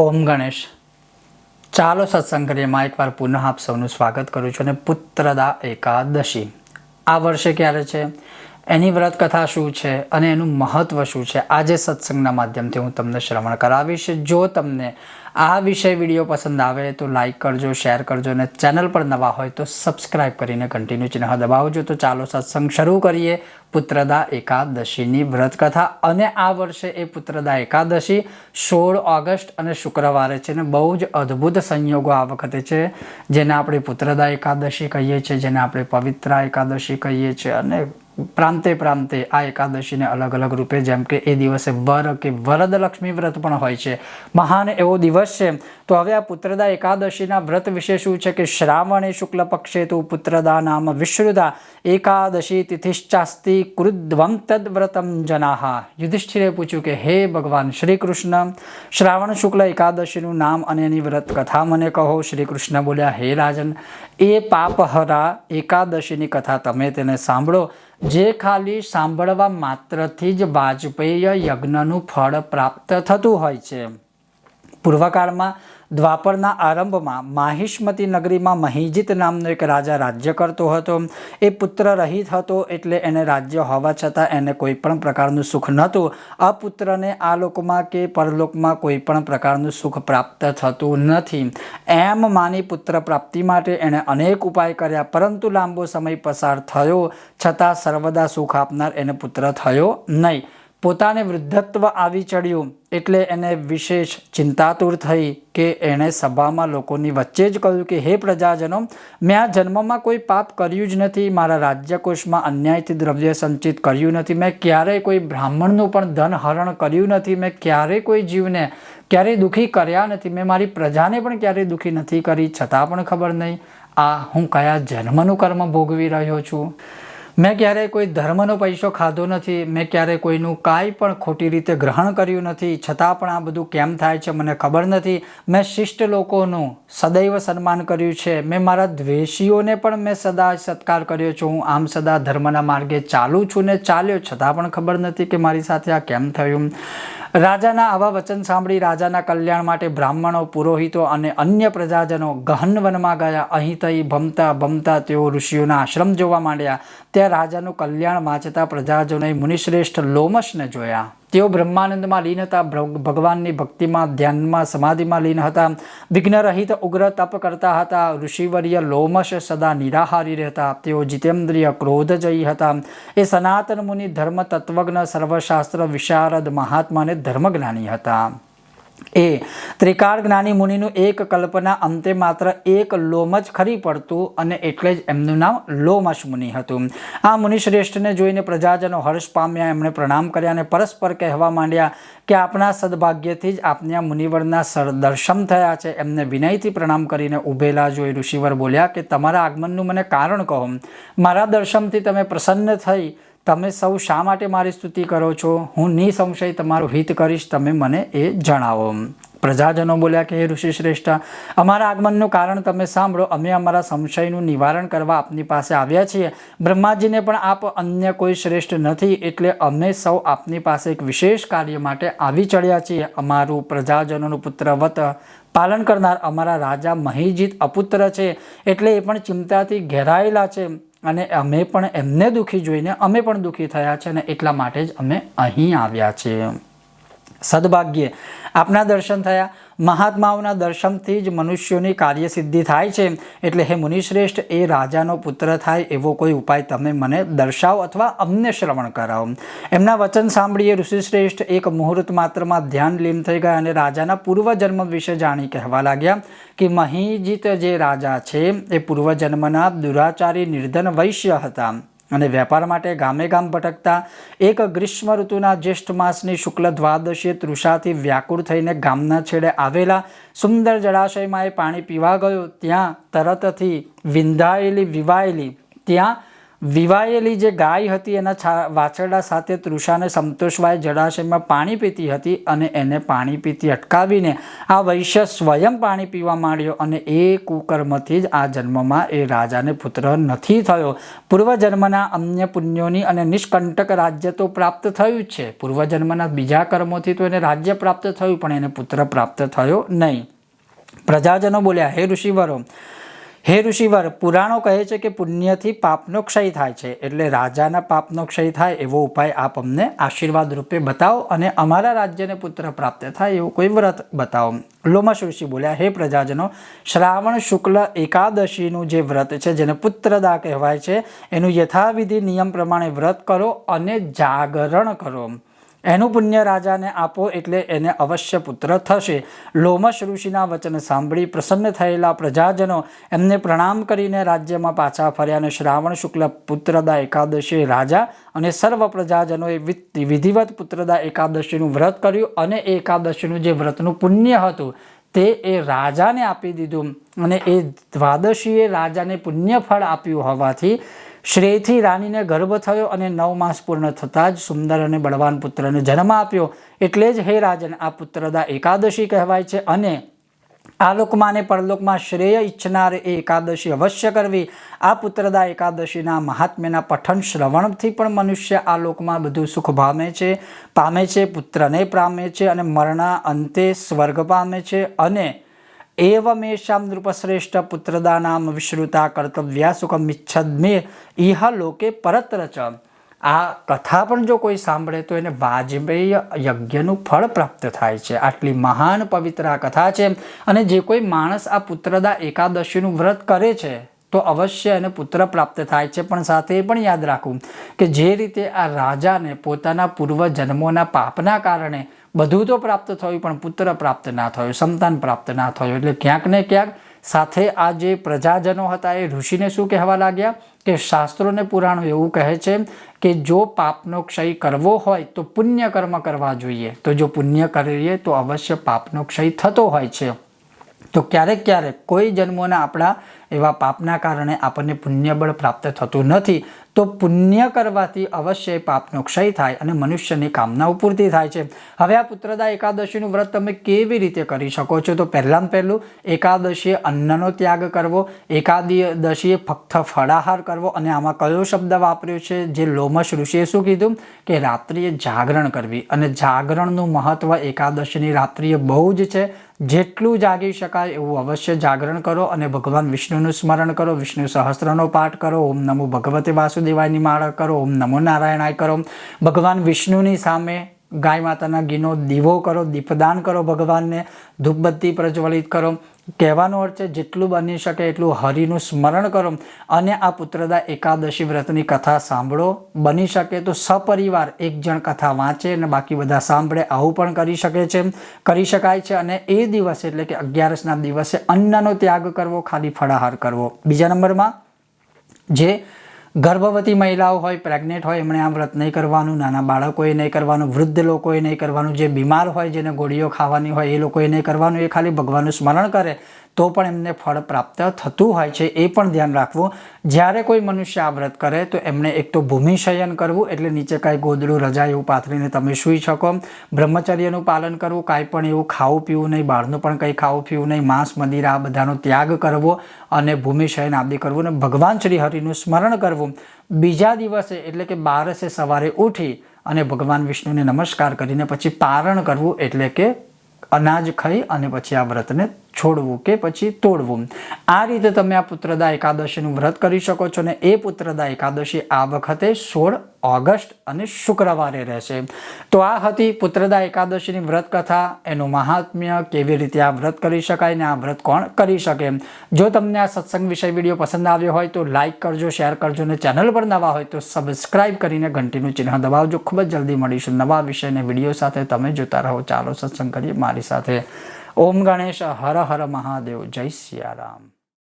ઓમ ગણેશ. ચાલો સત્સંગ કરીએમાં એકવાર પુનઃ આપ સૌનું સ્વાગત કરું છું અને પુત્રદા એકાદશી. આ વર્ષે ક્યારે છે? એની વ્રતકથા શું છે અને એનું મહત્ત્વ શું છે? આજે સત્સંગના માધ્યમથી હું તમને શ્રવણ કરાવીશ. જો તમને આ વિષય વીડિયો પસંદ આવે તો લાઇક કરજો શેર કરજો અને ચેનલ પર નવા હોય તો સબસ્ક્રાઇબ કરીને કન્ટિન્યુ ચિહ્ન દબાવજો. તો ચાલો સત્સંગ શરૂ કરીએ. પુત્રદા એકાદશીની વ્રતકથા. અને આ વર્ષે એ પુત્રદા એકાદશી સોળ ઓગસ્ટ અને શુક્રવારે છે ને બહુ જ અદ્ભુત સંયોગો આ વખતે છે. જેને આપણે પુત્રદા એકાદશી કહીએ છીએ, જેને આપણે પવિત્રા એકાદશી કહીએ છીએ અને પ્રાંતે પ્રાંતે આ એકાદશીને અલગ અલગ રૂપે જેમ કે એ દિવસે વર કે વરદ લક્ષ્મી વ્રત પણ હોય છે. મહાન એવો દિવસ છે. તો હવે આ પુત્રદા એકાદશીના વ્રત વિશે શું છે કે શ્રાવણે શુક્લ પક્ષે તું પુત્રદા નામ વિશ્રુદા એકાદશી તિથિશ્ચાસ્તિ કૃદ્વમ તદ વ્રતમ જનાહા. યુધિષ્ઠિરે પૂછ્યું કે, હે ભગવાન શ્રી કૃષ્ણ શ્રાવણ શુક્લ એકાદશીનું નામ અને એની વ્રત કથા મને કહો. શ્રી કૃષ્ણ બોલ્યા, હે રાજન, એ પાપહરા એકાદશીની કથા તમે તેને સાંભળો. જે ખાલી સાંભળવા માત્રથી જ વાજપેય યજ્ઞનું ફળ પ્રાપ્ત થતું હોય છે. પૂર્વકાળમાં દ્વાપરના આરંભમાં માહિષ્મતી નગરીમાં મહિજીત નામનો એક રાજા રાજ્ય કરતો હતો. એ પુત્ર રહિત હતો એટલે એને રાજ્ય હોવા છતાં એને કોઈ પણ પ્રકારનું સુખ નહોતું. આ પુત્રને આ લોકમાં કે પરલોકમાં કોઈ પણ પ્રકારનું સુખ પ્રાપ્ત થતું નથી. એમ માની પુત્ર પ્રાપ્તિ માટે એણે અનેક ઉપાય કર્યા, પરંતુ લાંબો સમય પસાર થયો છતાં સર્વદા સુખ આપનાર એને પુત્ર થયો નહીં. પોતાને વૃદ્ધત્વ આવી ચડ્યું એટલે એને વિશેષ ચિંતાતુર થઈ કે એણે સભામાં લોકોની વચ્ચે જ કહ્યું કે, હે પ્રજાજનો, મેં આ જન્મમાં કોઈ પાપ કર્યું જ નથી, મારા રાજ્યકોષમાં અન્યાયથી દ્રવ્ય સંચિત કર્યું નથી, મેં ક્યારેય કોઈ બ્રાહ્મણનું પણ ધન હરણ કર્યું નથી, મેં ક્યારેય કોઈ જીવને ક્યારેય દુઃખી કર્યા નથી, મેં મારી પ્રજાને પણ ક્યારેય દુઃખી નથી કરી, છતાં પણ ખબર નહીં. આ હું કયા જન્મનું કર્મ ભોગવી રહ્યો છું? મેં ક્યારેય કોઈ ધર્મનો પૈસો ખાધો નથી, મેં ક્યારેય કોઈનું કાંઈ પણ ખોટી રીતે ગ્રહણ કર્યું નથી, છતાં પણ આ બધું કેમ થાય છે મને ખબર નથી. મેં શિષ્ટ લોકોનું સદૈવ સન્માન કર્યું છે. મેં મારા દ્વેષીઓને પણ મેં સદા સત્કાર કર્યો છું. હું આમ સદા ધર્મના માર્ગે ચાલું છું ને ચાલ્યો, છતાં પણ ખબર નથી કે મારી સાથે આ કેમ થયું. રાજાના આવા વચન સાંભળી રાજાના કલ્યાણ માટે બ્રાહ્મણો, પુરોહિતો અને અન્ય પ્રજાજનો ગહન વનમાં ગયા. અહીં તઈ ભમતા ભમતા તેઓ ઋષિઓના આશ્રમ જોવા માંડ્યા. ત્યાં રાજાનું કલ્યાણ વાંચતા પ્રજાજનોએ મુનિશ્રેષ્ઠ લોમશને જોયા. તેઓ બ્રહ્માનંદમાં લીન હતા, ભગ- ભગવાનની ભક્તિમાં, ધ્યાનમાં, સમાધિમાં લીન હતા, વિઘ્નરહિત ઉગ્ર તપ કરતા હતા, ઋષિવર્ય લોમશ સદા નિરાહારી રહેતા, તેઓ જીતેન્દ્રિય ક્રોધજયી હતા. એ સનાતન મુનિ ધર્મ તત્વજ્ઞ સર્વશાસ્ત્ર વિશારદ મહાત્માને ધર્મજ્ઞાની હતા. એ ત્રિકાળ જ્ઞાની મુનિનું એક કલ્પના અંતે માત્ર એક લોમ જ ખરી પડતું અને એટલે જ એમનું નામ લોમશ મુનિ હતું. આ મુનિશ્રેષ્ઠને જોઈને પ્રજાજનો હર્ષ પામ્યા, એમણે પ્રણામ કર્યા અને પરસ્પર કહેવા માંડ્યા કે આપણા સદભાગ્યથી જ આપને આ મુનિવરના દર્શન થયા છે. એમને વિનયથી પ્રણામ કરીને ઊભેલા જોઈ ઋષિવર બોલ્યા કે તમારા આગમનનું મને કારણ કહો. મારા દર્શનથી તમે પ્રસન્ન થઈ તમે સૌ શા માટે મારી સ્તુતિ કરો છો? હું નિસંશય તમારું હિત કરીશ, તમે મને એ જણાવો. પ્રજાજનો બોલ્યા કે, હે ઋષિ શ્રેષ્ઠ અમારા આગમનનું કારણ તમે સાંભળો. અમે અમારા સંશયનું નિવારણ કરવા આપની પાસે આવ્યા છીએ. બ્રહ્માજીને પણ આપ અન્ય કોઈ શ્રેષ્ઠ નથી, એટલે અમે સૌ આપની પાસે એક વિશેષ કાર્ય માટે આવી ચડ્યા છીએ. અમારું પ્રજાજનોનું પુત્રવત પાલન કરનાર અમારા રાજા મહિજીત અપુત્ર છે, એટલે એ પણ ચિંતાથી ઘેરાયેલા છે. અને અમે પણ એમને દુઃખી જોઈને અમે પણ દુઃખી થયા છે અને એટલા માટે જ અમે અહીં આવ્યા છીએ. સદભાગ્યે આપના દર્શન થયા. મહાત્માઓના દર્શનથી જ મનુષ્યોની કાર્યસિદ્ધિ થાય છે. એટલે હે મુનિશ્રેષ્ઠ, એ રાજાનો પુત્ર થાય એવો કોઈ ઉપાય તમે મને દર્શાવો અથવા અમને શ્રવણ કરાવો. એમના વચન સાંભળીએ ઋષિશ્રેષ્ઠ એક મુહૂર્ત માત્રમાં ધ્યાન લીન થઈ ગયા અને રાજાના પૂર્વજન્મ વિશે જાણી કહેવા લાગ્યા કે મહિજીત જે રાજા છે, એ પૂર્વજન્મના દુરાચારી નિર્ધન વૈશ્ય હતા. અને વેપાર માટે ગામે ગામ ભટકતા એક ગ્રીષ્મ ઋતુના જ્યેષ્ઠ માસની શુક્લ દ્વાદશીએ તૃષાથી વ્યાકુળ થઈને ગામના છેડે આવેલા સુંદર જળાશયમાં એ પાણી પીવા ગયો. ત્યાં તરતથી વિંધાયેલી વિવાયેલી. ત્યાં વિવાયેલી જે ગાય હતી એના વાછરડા સાથે તૃષાને સંતોષવાય જળાશયમાં પાણી પીતી હતી અને એને પાણી પીતી અટકાવીને આ વૈશ્ય સ્વયં પાણી પીવા માંડ્યો અને એ કુકર્મથી જ આ જન્મમાં એ રાજાને પુત્ર નથી થયો. પૂર્વજન્મના અન્ય પુણ્યોની અને નિષ્કંટક રાજ્ય તો પ્રાપ્ત થયું જ છે. પૂર્વજન્મના બીજા કર્મોથી તો એને રાજ્ય પ્રાપ્ત થયું પણ એને પુત્ર પ્રાપ્ત થયો નહીં. પ્રજાજનો બોલ્યા, હે ઋષિવરો હે ઋષિવર, પુરાણો કહે છે કે પુણ્યથી પાપનો ક્ષય થાય છે, એટલે રાજાના પાપનો ક્ષય થાય એવો ઉપાય આપ અમને આશીર્વાદ રૂપે બતાવો અને અમારા રાજ્યને પુત્ર પ્રાપ્ત થાય એવું કોઈ વ્રત બતાવો. લોમશ ઋષિ બોલ્યા, હે પ્રજાજનો, શ્રાવણ શુક્લ એકાદશીનું જે વ્રત છે, જેને પુત્રદા કહેવાય છે, એનું યથાવિધિ નિયમ પ્રમાણે વ્રત કરો અને જાગરણ કરો. એનું પુણ્ય રાજાને આપો એટલે એને અવશ્ય પુત્ર થશે. લોમશ ઋષિના વચન સાંભળી પ્રસન્ન થયેલા પ્રજાજનો એમને પ્રણામ કરીને રાજ્યમાં પાછા ફર્યા અને શ્રાવણ શુક્લ પુત્રદા એકાદશી રાજા અને સર્વ પ્રજાજનોએ વિધિવત પુત્રદા એકાદશીનું વ્રત કર્યું અને એકાદશીનું જે વ્રતનું પુણ્ય હતું તે એ રાજાને આપી દીધું અને એ દ્વાદશીએ રાજાને પુણ્ય ફળ આપ્યું હોવાથી શ્રેયથી રાણીને ગર્ભ થયો અને નવ માસ પૂર્ણ થતાં જ સુંદર અને બળવાન પુત્રને જન્મ આપ્યો. એટલે જ હે રાજન, આ પુત્રદા એકાદશી કહેવાય છે અને આ લોકમાં અને પરલોકમાં શ્રેય ઈચ્છનાર એ એકાદશી અવશ્ય કરવી. આ પુત્રદા એકાદશીના મહાત્મ્યના પઠન શ્રવણથી પણ મનુષ્ય આ લોકમાં બધું સુખ પામે છે પામે છે, પુત્રને પામે છે અને મરણા અંતે સ્વર્ગ પામે છે અને એવમેષામ નૃપશ્રેષ્ઠ પુત્રદાનામ વિશ્રુતા કર્તવ્યા સુખમિચ્છદ્મે ઇહ લોકે પરત્ર ચ આ કથા પણ જો કોઈ સાંભળે તો એને વાજપેયી યજ્ઞનું ફળ પ્રાપ્ત થાય છે આટલી મહાન પવિત્ર આ કથા છે અને જે કોઈ માણસ આ પુત્રદા એકાદશીનું વ્રત કરે છે તો અવશ્ય એને પુત્ર પ્રાપ્ત થાય છે પણ સાથે એ પણ યાદ રાખવું કે જે રીતે આ રાજાને પોતાના પૂર્વ જન્મોના પાપના કારણે બધું તો પ્રાપ્ત થયું, પણ પુત્ર પ્રાપ્ત ના થયું, સંતાન પ્રાપ્ત ના થયો. એટલે ક્યાંક ને ક્યાંક સાથે આ જે પ્રજાજનો હતા, એ ઋષિને શું કહેવા લાગ્યા કે શાસ્ત્રોને પુરાણો એવું કહે છે કે જો પાપનો ક્ષય કરવો હોય તો પુણ્ય કર્મ કરવા જોઈએ. તો જો પુણ્ય કરીએ તો અવશ્ય પાપનો ક્ષય થતો હોય છે. તો ક્યારેક ક્યારેક કોઈ જન્મોના આપણા એવા પાપના કારણે આપણને પુણ્યબળ પ્રાપ્ત થતું નથી. તો પુણ્ય કરવાથી અવશ્ય પાપનો ક્ષય થાય અને મનુષ્યની કામનાઓ પૂર્તિ થાય છે. હવે આ પુત્રદા એકાદશીનું વ્રત તમે કેવી રીતે કરી શકો છો? તો પહેલાં પહેલું એકાદશીએ અન્નનો ત્યાગ કરવો, એકાદશીએ ફક્ત ફળાહાર કરવો અને આમાં કયો શબ્દ વાપર્યો છે? જે લોમશ ઋષિએ શું કીધું? કે રાત્રિએ જાગરણ કરવી. અને જાગરણનું મહત્ત્વ એકાદશીની રાત્રિએ બહુ જ છે. જેટલું જાગી શકાય એવું અવશ્ય જાગરણ કરો અને ભગવાન વિષ્ણુનું સ્મરણ કરો, વિષ્ણુ સહસ્ત્રનો પાઠ કરો, ઓમ નમો ભગવતે વાસુદેવાયની માળા કરો, ઓમ નમો નારાયણાય કરો. ભગવાન વિષ્ણુની સામે ગાય માતાના ઘીનો દીવો કરો, દીપદાન કરો ભગવાનને, ધૂપબત્તી પ્રજ્વલિત કરો. કહેવાનો અર્થ છે, જેટલું બની શકે એટલું હરિનું સ્મરણ કરો અને આ પુત્રદા એકાદશી વ્રતની કથા સાંભળો. બની શકે તો સપરિવાર એક જણ કથા વાંચે અને બાકી બધા સાંભળે, આવું પણ કરી શકે છે. કરી શકાય છે અને એ દિવસે એટલે કે અગિયારસના દિવસે અન્નનો ત્યાગ કરવો, ખાલી ફળાહાર કરવો. બીજા નંબરમાં, જે ગર્ભવતી મહિલાઓ હોય પ્રેગ્નેન્ટ હોય, એમણે આ વ્રત નહીં કરવાનું, નાના બાળકોએ નહીં કરવાનું, વૃદ્ધ લોકોએ નહીં કરવાનું, જે બીમાર હોય, જેને ગોળીઓ ખાવાની હોય, એ લોકોએ નહીં કરવાનું, એ ખાલી ભગવાનનું સ્મરણ કરે. તો પણ એમને ફળ પ્રાપ્ત થતું હોય છે, એ પણ ધ્યાન રાખવું. જ્યારે કોઈ મનુષ્ય આ વ્રત કરે, તો એમણે એક તો ભૂમિશયન કરવું, એટલે નીચે કાંઈ ગોદડું, રજા એવું પાથરીને તમે સૂઈ શકો. બ્રહ્મચર્યનું પાલન કરવું, કાંઈ પણ એવું ખાવું પીવું નહીં, બહારનું પણ કંઈ ખાવું પીવું નહીં, માંસ, મદિરા આ બધાનો ત્યાગ કરવો અને ભૂમિ શયન આદિ કરવું અને ભગવાન શ્રી હરિનું સ્મરણ કરવું. બીજા દિવસે એટલે કે બારસે સવારે ઉઠી અને ભગવાન વિષ્ણુને નમસ્કાર કરીને પછી પારણ કરવું, એટલે કે અનાજ ખાઈ અને પછી આ વ્રતને છોડવું કે પછી તોડવું. આ રીતે તમે આ પુત્રદા એકાદશીનું વ્રત કરી શકો છો ને એ પુત્રદા એકાદશી આ વખતે સોળ ઓગસ્ટ અને શુક્રવારે રહેશે. તો આ હતી પુત્રદા એકાદશીની વ્રત કથા એનું મહાત્મ્ય કેવી રીતે આ વ્રત કરી શકાય ને આ વ્રત કોણ કરી શકે. જો તમને આ સત્સંગ વિષય વીડિયો પસંદ આવ્યો હોય તો લાઇક કરજો, શેર કરજો ને ચેનલ પર નવા હોય તો સબસ્ક્રાઇબ કરીને ઘંટીનું ચિહ્ન દબાવજો. ખૂબ જ જલ્દી મળીશું નવા વિષયને વીડિયો સાથે. તમે જોતા રહો. ચાલો સત્સંગ કરીએ મારી સાથે. ઓમ ગણેશ હર હર મહાદેવ જય સિયારામ.